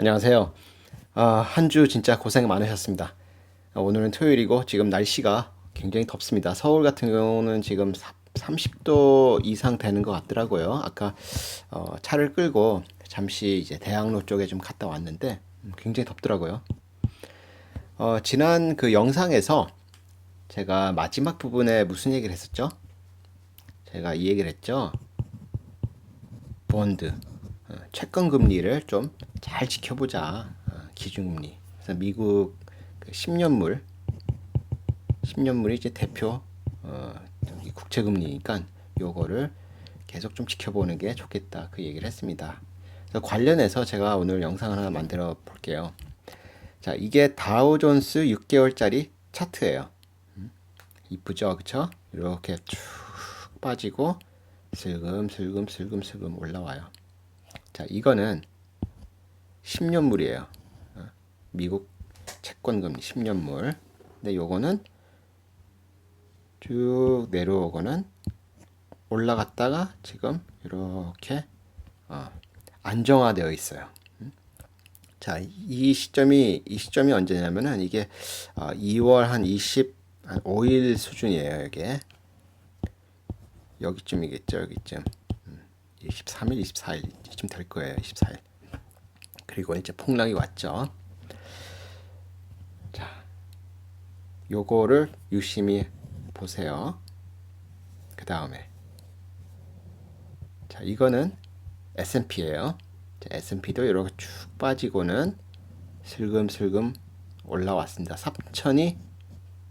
안녕하세요. 아, 한 주 진짜 고생 많으셨습니다. 아, 오늘은 토요일이고 지금 날씨가 굉장히 덥습니다. 서울 같은 경우는 지금 30도 이상 되는 것 같더라고요. 아까 어, 차를 끌고 잠시 이제 대학로 쪽에 좀 갔다 왔는데 음, 굉장히 덥더라고요. 어, 지난 그 영상에서 제가 마지막 부분에 무슨 얘기를 했었죠? 제가 이 얘기를 했죠. 본드, 어, 채권 금리를 좀 잘 지켜보자. 어, 기준금리. 그래서 미국 그 10년물, 10년물이 이제 대표 어, 국채금리니까 요거를 계속 좀 지켜보는 게 좋겠다. 그 얘기를 했습니다. 관련해서 제가 오늘 영상을 하나 만들어 볼게요. 자, 이게 다우존스 6개월짜리 차트예요. 음, 이쁘죠, 그쵸? 이렇게 쭉 빠지고 슬금 슬금 슬금 슬금 올라와요. 자, 이거는 10년물이에요. 어, 미국 채권 금리 10년물. 근데 요거는 쭉 내려오고는 올라갔다가 지금 이렇게 어, 안정화되어 있어요. 음? 자, 이 시점이 이 시점이 언제냐면은 이게 어, 2월 한 20, 한 5일 수준이에요. 이게 여기쯤이겠죠, 여기쯤. 음, 23일, 24일 이쯤 될 거예요, 24일. 그리고 이제 폭락이 왔죠. 자, 요거를 유심히 보세요. 그 다음에 자, 이거는 S&P예요. S&P도 이렇게 쭉 빠지고는 슬금슬금 올라왔습니다. 3천이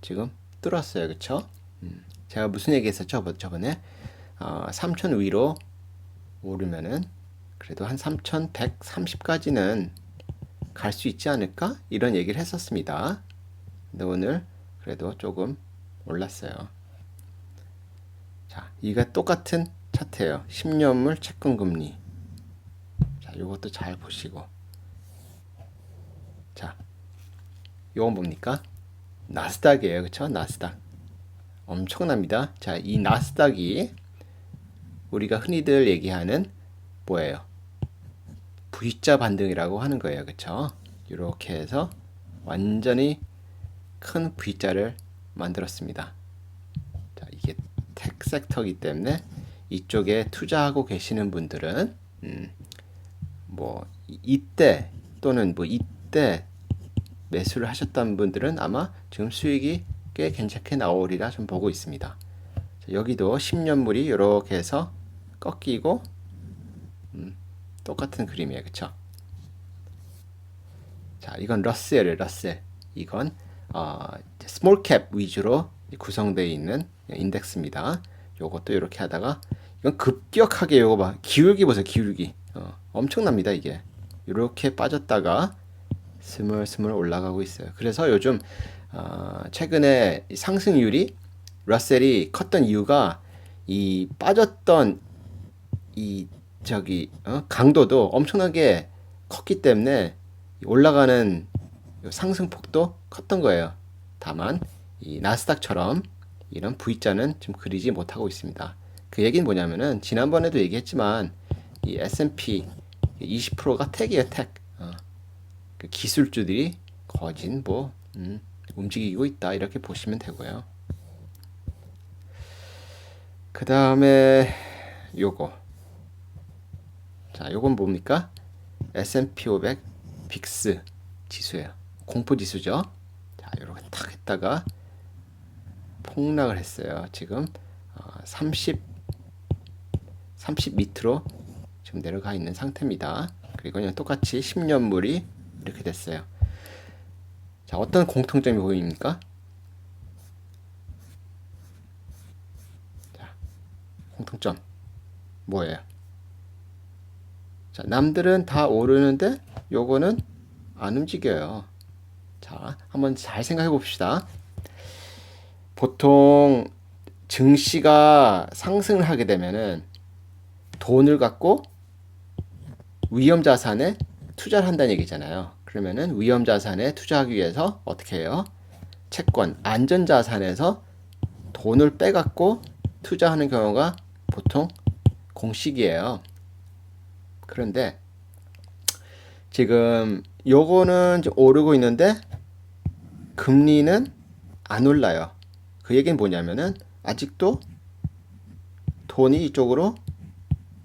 지금 뚫었어요. 그쵸? 음, 제가 무슨 얘기 했었죠? 저번에 어, 3천 위로 오르면은 그래도 한 3,130까지는 갈 수 있지 않을까? 이런 얘기를 했었습니다. 근데 오늘 그래도 조금 올랐어요. 자, 이가 똑같은 차트예요. 10년물 채권 금리. 자, 요것도 잘 보시고. 자, 요건 뭡니까? 나스닥이에요. 그쵸? 나스닥. 엄청납니다. 자, 이 나스닥이 우리가 흔히들 얘기하는 뭐예요? V자 반등이라고 하는 거예요. 그쵸? 이렇게 해서 완전히 큰 V자를 만들었습니다. 자, 이게 텍 섹터이기 때문에 이쪽에 투자하고 계시는 분들은 음, 뭐 이때 또는 뭐 이때 매수를 하셨던 분들은 아마 지금 수익이 꽤 괜찮게 나오리라 좀 보고 있습니다. 자, 여기도 10년물이 이렇게 해서 꺾이고 음, 똑같은 그림이에요. 그쵸? 자, 이건 러셀이에요. 러셀. 이건 어, 스몰 캡 위주로 구성되어 있는 인덱스입니다. 요것도 이렇게 하다가 이건 급격하게 요거 봐. 기울기 보세요. 기울기. 어, 엄청납니다, 이게. 이렇게 빠졌다가 스물스물 올라가고 있어요. 그래서 요즘 어, 최근에 상승률이 러셀이 컸던 이유가 이 빠졌던 이 저기 어? 강도도 엄청나게 컸기 때문에 올라가는 상승폭도 컸던 거예요. 다만 이 나스닥처럼 이런 V자는 지금 그리지 못하고 있습니다. 그 얘기는 뭐냐면은 지난번에도 얘기했지만 이 S&P 20%가 택이에요, 택. 어. 그 기술주들이 거진 뭐 음, 움직이고 있다 이렇게 보시면 되고요. 그 다음에 요거 자, 요건 뭡니까? S&P 500 빅스 지수예요. 공포 지수죠. 자, 이렇게 탁 했다가 폭락을 했어요. 지금 어, 30 30 밑으로 지금 내려가 있는 상태입니다. 그리고 그냥 똑같이 10년물이 이렇게 됐어요. 자, 어떤 공통점이 보입니까? 자, 공통점 뭐예요? 자, 남들은 다 오르는데 요거는 안 움직여요. 자, 한번 잘 생각해 봅시다. 보통 증시가 상승을 하게 되면은 돈을 갖고 위험 자산에 투자를 한다는 얘기잖아요. 그러면은 위험 자산에 투자하기 위해서 어떻게 해요? 채권, 안전 자산에서 돈을 빼갖고 투자하는 경우가 보통 공식이에요. 그런데 지금 요거는 오르고 있는데 금리는 안 올라요. 그 얘기는 뭐냐면은 아직도 돈이 이쪽으로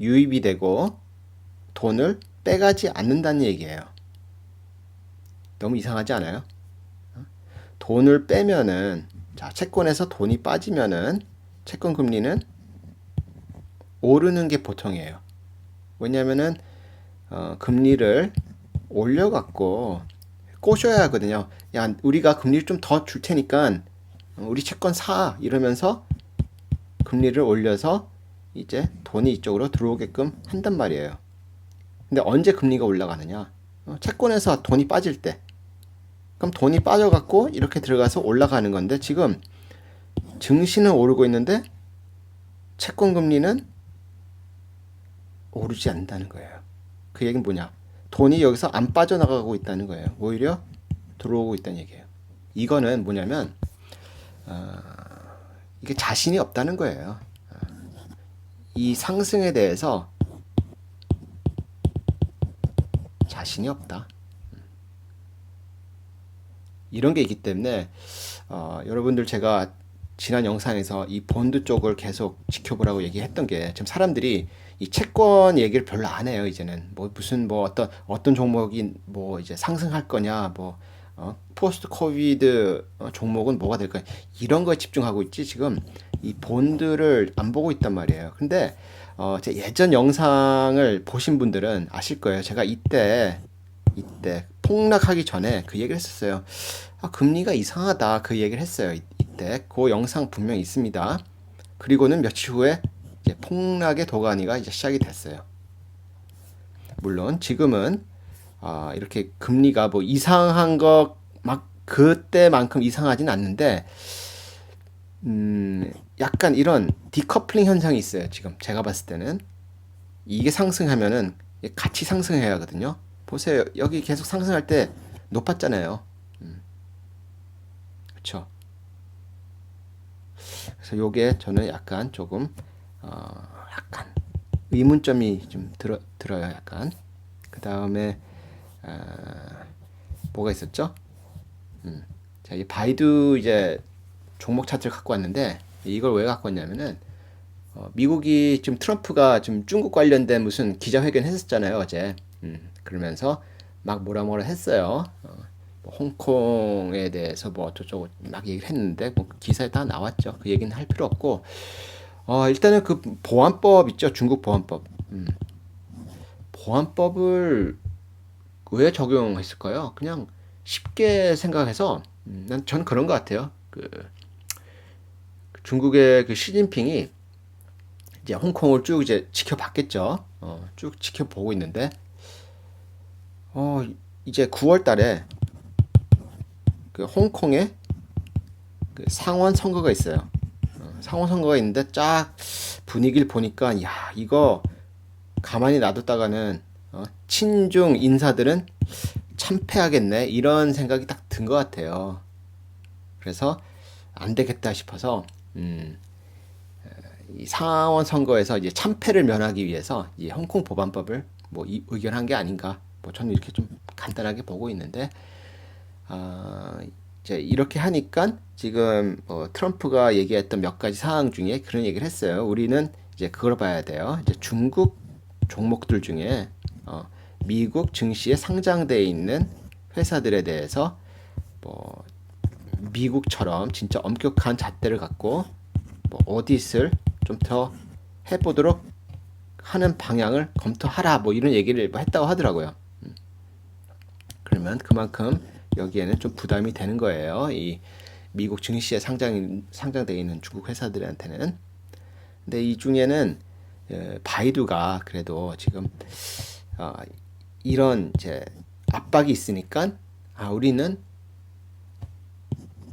유입이 되고 돈을 빼가지 않는다는 얘기예요. 너무 이상하지 않아요? 돈을 빼면은 자 채권에서 돈이 빠지면은 채권 금리는 오르는 게 보통이에요. 왜냐면은 어, 금리를 올려갖고 꼬셔야 하거든요. 야 우리가 금리를 좀 더 줄 테니까 우리 채권 사 이러면서 금리를 올려서 이제 돈이 이쪽으로 들어오게끔 한단 말이에요. 근데 언제 금리가 올라가느냐? 어, 채권에서 돈이 빠질 때. 그럼 돈이 빠져갖고 이렇게 들어가서 올라가는 건데 지금 증시는 오르고 있는데 채권 금리는 오르지 않는다는 거예요. 그 얘기는 뭐냐? 돈이 여기서 안 빠져나가고 있다는 거예요. 오히려 들어오고 있다는 얘기예요. 이거는 뭐냐면 어, 이게 자신이 없다는 거예요. 어, 이 상승에 대해서 자신이 없다. 이런 게 있기 때문에 어, 여러분들 제가 지난 영상에서 이 본드 쪽을 계속 지켜보라고 얘기했던 게 지금 사람들이 이 채권 얘기를 별로 안 해요 이제는. 뭐 무슨 뭐 어떤 어떤 종목이 뭐 이제 상승할 거냐 뭐 어, 포스트 코비드 어, 종목은 뭐가 될 거냐. 이런 거에 집중하고 있지 지금 이 본드를 안 보고 있단 말이에요. 근데 어, 제 예전 영상을 보신 분들은 아실 거예요. 제가 이때 이때 폭락하기 전에 그 얘기를 했었어요. 아, 금리가 이상하다. 그 얘기를 했어요 이, 이때. 그 영상 분명 있습니다. 그리고는 며칠 후에 이제 폭락의 도가니가 이제 시작이 됐어요. 물론 지금은 아, 이렇게 금리가 뭐 이상한 거막 그때만큼 이상하진 않는데 음, 약간 이런 디커플링 현상이 있어요. 지금 제가 봤을 때는 이게 상승하면은 같이 상승해야 하거든요. 보세요. 여기 계속 상승할 때 높았잖아요. 음. 그렇죠. 그래서 요게 저는 약간 조금 어, 약간 의문점이 좀 들어 들어요. 약간 그 다음에 어, 뭐가 있었죠? 음, 자, 이 바이두 이제 종목 차트를 갖고 왔는데 이걸 왜 갖고 왔냐면은 어, 미국이 좀 트럼프가 좀 중국 관련된 무슨 기자회견 했었잖아요 어제. 음, 그러면서 막 뭐라 뭐라 했어요. 어, 뭐 홍콩에 대해서 뭐 어쩌고 저쩌고 막 얘기를 했는데 뭐 기사에 다 나왔죠. 그 얘기는 할 필요 없고 어, 일단은 그 보안법 있죠. 중국 보안법. 음. 보안법을 왜 적용했을까요? 그냥 쉽게 생각해서 음, 난 저는 그런 것 같아요. 그 중국의 그 시진핑이 이제 홍콩을 쭉 이제 지켜봤겠죠. 어, 쭉 지켜보고 있는데 어, 이제 9월 달에 그 홍콩에 그 상원 선거가 있어요. 상호 선거가 있는데 쫙 분위기를 보니까 야 이거 가만히 놔뒀다가는 어, 친중 인사들은 참패하겠네 이런 생각이 딱 든 것 같아요. 그래서 안 되겠다 싶어서 음, 이 상원 선거에서 이제 참패를 면하기 위해서 이 홍콩 보안법을 뭐 의결한 게 아닌가 뭐 저는 이렇게 좀 간단하게 보고 있는데 아, 이제 이렇게 하니까 지금 뭐 트럼프가 얘기했던 몇 가지 사항 중에 그런 얘기를 했어요. 우리는 이제 그걸 봐야 돼요. 이제 중국 종목들 중에 어, 미국 증시에 상장돼 있는 회사들에 대해서 뭐 미국처럼 진짜 엄격한 잣대를 갖고 뭐 오디트를 좀더 해보도록 하는 방향을 검토하라 뭐 이런 얘기를 뭐 했다고 하더라고요. 음. 그러면 그만큼 여기에는 좀 부담이 되는 거예요. 이 미국 증시에 상장 상장되어 있는 중국 회사들한테는. 근데 이 중에는 예, 바이두가 그래도 지금 어, 이런 이제 압박이 있으니까 아 우리는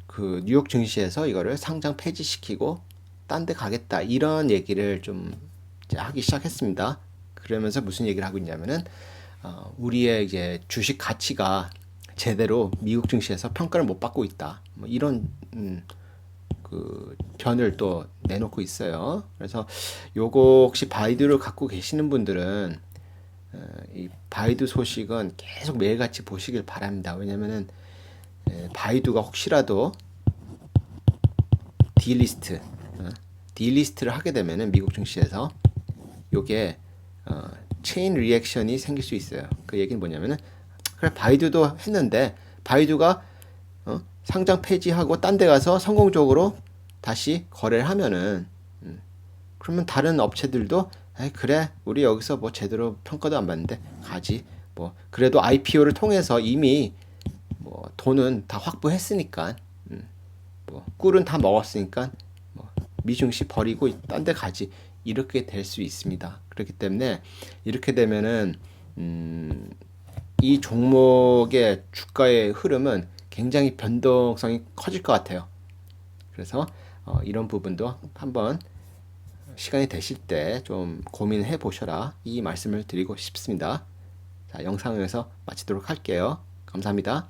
그 뉴욕 증시에서 이거를 상장 폐지시키고 딴 데 가겠다 이런 얘기를 좀 하기 시작했습니다. 그러면서 무슨 얘기를 하고 있냐면은 어, 우리의 이제 주식 가치가 제대로 미국 증시에서 평가를 못 받고 있다. 뭐 이런 음, 그 견을 또 내놓고 있어요. 그래서 요거 혹시 바이두를 갖고 계시는 분들은 어, 이 바이두 소식은 계속 매일같이 보시길 바랍니다. 왜냐면은 에, 바이두가 혹시라도 D리스트, 어, D리스트를 하게 되면은 미국 증시에서 요게 어, 체인 리액션이 생길 수 있어요. 그 얘기는 뭐냐면은 그래 바이두도 했는데 바이두가 어, 상장 폐지하고 딴 데 가서 성공적으로 다시 거래를 하면은 음, 그러면 다른 업체들도 에이, 그래 우리 여기서 뭐 제대로 평가도 안 받는데 가지 뭐 그래도 IPO를 통해서 이미 뭐 돈은 다 확보했으니까 음, 뭐 꿀은 다 먹었으니까 뭐 미중시 버리고 딴 데 가지 이렇게 될 수 있습니다. 그렇기 때문에 이렇게 되면은 음, 이 종목의 주가의 흐름은 굉장히 변동성이 커질 것 같아요. 그래서 어, 이런 부분도 한번 시간이 되실 때 좀 고민해 보셔라 이 말씀을 드리고 싶습니다. 자, 영상에서 마치도록 할게요. 감사합니다.